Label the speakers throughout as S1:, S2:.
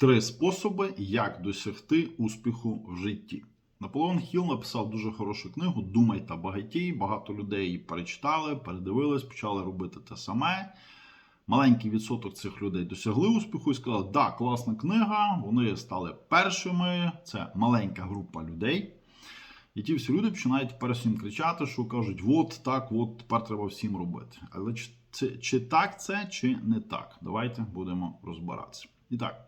S1: Три способи, як досягти успіху в житті. Наполеон Хіл написав дуже хорошу книгу Думай та багатій. Багато людей її перечитали, передивились, почали робити те саме. Маленький відсоток цих людей досягли успіху і сказали, да, класна книга, вони стали першими. Це маленька група людей. І ті всі люди починають тепер всім кричати, що кажуть, от так, от тепер треба всім робити. Але чи, чи так це, чи не так? Давайте будемо розбиратися. І так.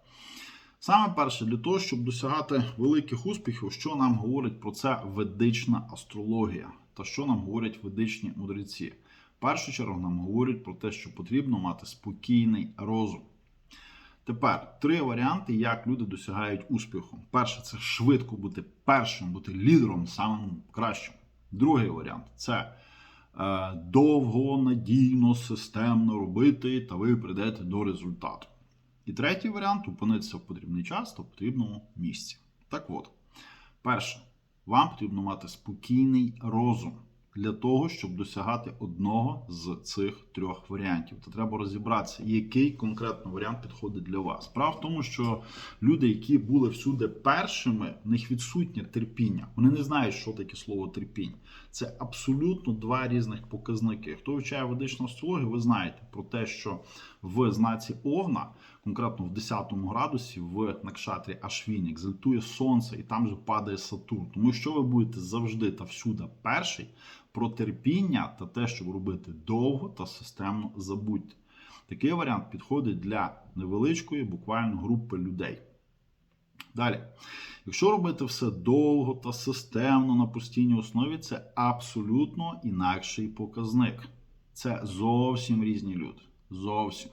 S1: Саме перше, для того, щоб досягати великих успіхів, що нам говорить про це ведична астрологія та що нам говорять ведичні мудреці. В першу чергу нам говорять про те, що потрібно мати спокійний розум. Тепер три варіанти, як люди досягають успіху. Перше, це швидко бути першим, бути лідером, самим кращим. Другий варіант це е, довго, надійно, системно робити, та ви прийдете до результату. І третій варіант опинитися в потрібний час та в потрібному місці. Так от, перше, вам потрібно мати спокійний розум для того, щоб досягати одного з цих трьох варіантів. То треба розібратися, який конкретно варіант підходить для вас. Справа в тому, що люди, які були всюди першими, в них відсутнє терпіння. Вони не знають, що таке слово терпіння. Це абсолютно два різних показники. Хто вивчає ведичну астрологію, ви знаєте про те, що в знаці Овна, конкретно в 10 градусі, в Накшатрі Ашвіні, екзальтує сонце, і там же падає Сатурн. Тому що ви будете завжди та всюди перший про терпіння та те, щоб робити довго та системно забудьте. Такий варіант підходить для невеличкої, буквально групи людей. Далі, якщо робити все довго та системно на постійній основі, це абсолютно інакший показник. Це зовсім різні люди. Зовсім.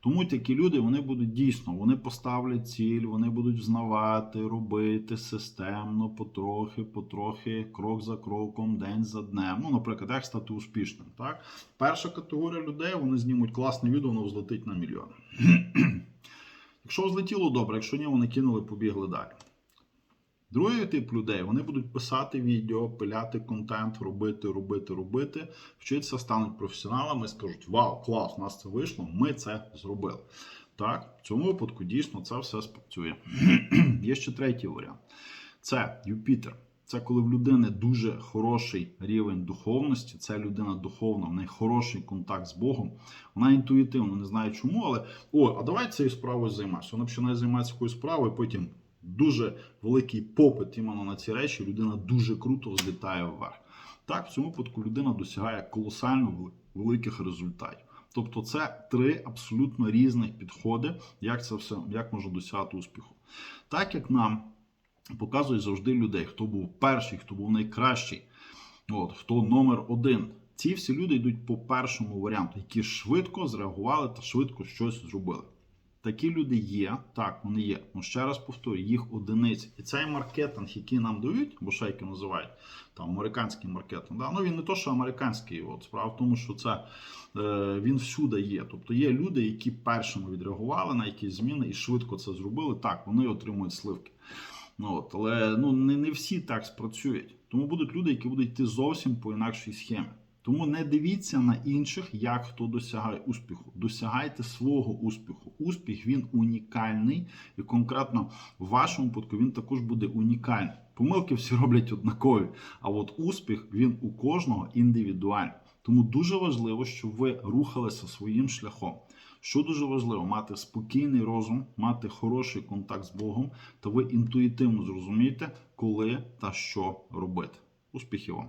S1: Тому такі люди вони будуть дійсно, вони поставлять ціль, вони будуть взнавати, робити системно, потрохи, потрохи, крок за кроком, день за днем. Ну, наприклад, як стати успішним. Так? Перша категорія людей вони знімуть класне відео, воно взлетить на мільйон. Якщо взлетіло добре, якщо ні, вони кинули, побігли далі. Другий тип людей вони будуть писати відео, пиляти контент, робити, робити, робити, вчитися, стануть професіоналами, скажуть: Вау, клас, у нас це вийшло, ми це зробили. Так, в цьому випадку дійсно це все спрацює. Є ще третій варіант: це Юпітер. Це коли в людини дуже хороший рівень духовності, це людина духовна, в неї хороший контакт з Богом. Вона інтуїтивно не знає чому, але о, а давай цією справою займатися. Вона починає займатися такою справою, потім дуже великий попит іменно на ці речі, людина дуже круто взлітає вверх. Так, в цьому випадку людина досягає колосально великих результатів. Тобто це три абсолютно різних підходи, як це все як можна досягати успіху. Так як нам показують завжди людей, хто був перший, хто був найкращий, от, хто номер один. Ці всі люди йдуть по першому варіанту, які швидко зреагували та швидко щось зробили. Такі люди є, так, вони є. Ну ще раз повторюю, їх одиниці. І цей маркетинг, який нам дають, бо шейки називають там американський маркетинг. Да? Ну він не то, що американський. От справа в тому, що це е, він всюди є. Тобто є люди, які першими відреагували на якісь зміни і швидко це зробили. Так, вони отримують сливки. Ну, от, Але ну, не, не всі так спрацюють. Тому будуть люди, які будуть йти зовсім по інакшій схемі. Тому не дивіться на інших, як хто досягає успіху. Досягайте свого успіху. Успіх він унікальний, і конкретно в вашому випадку він також буде унікальний. Помилки всі роблять однакові. А от успіх він у кожного індивідуальний. Тому дуже важливо, щоб ви рухалися своїм шляхом. Що дуже важливо, мати спокійний розум, мати хороший контакт з Богом, та ви інтуїтивно зрозумієте, коли та що робити. Успіхів вам!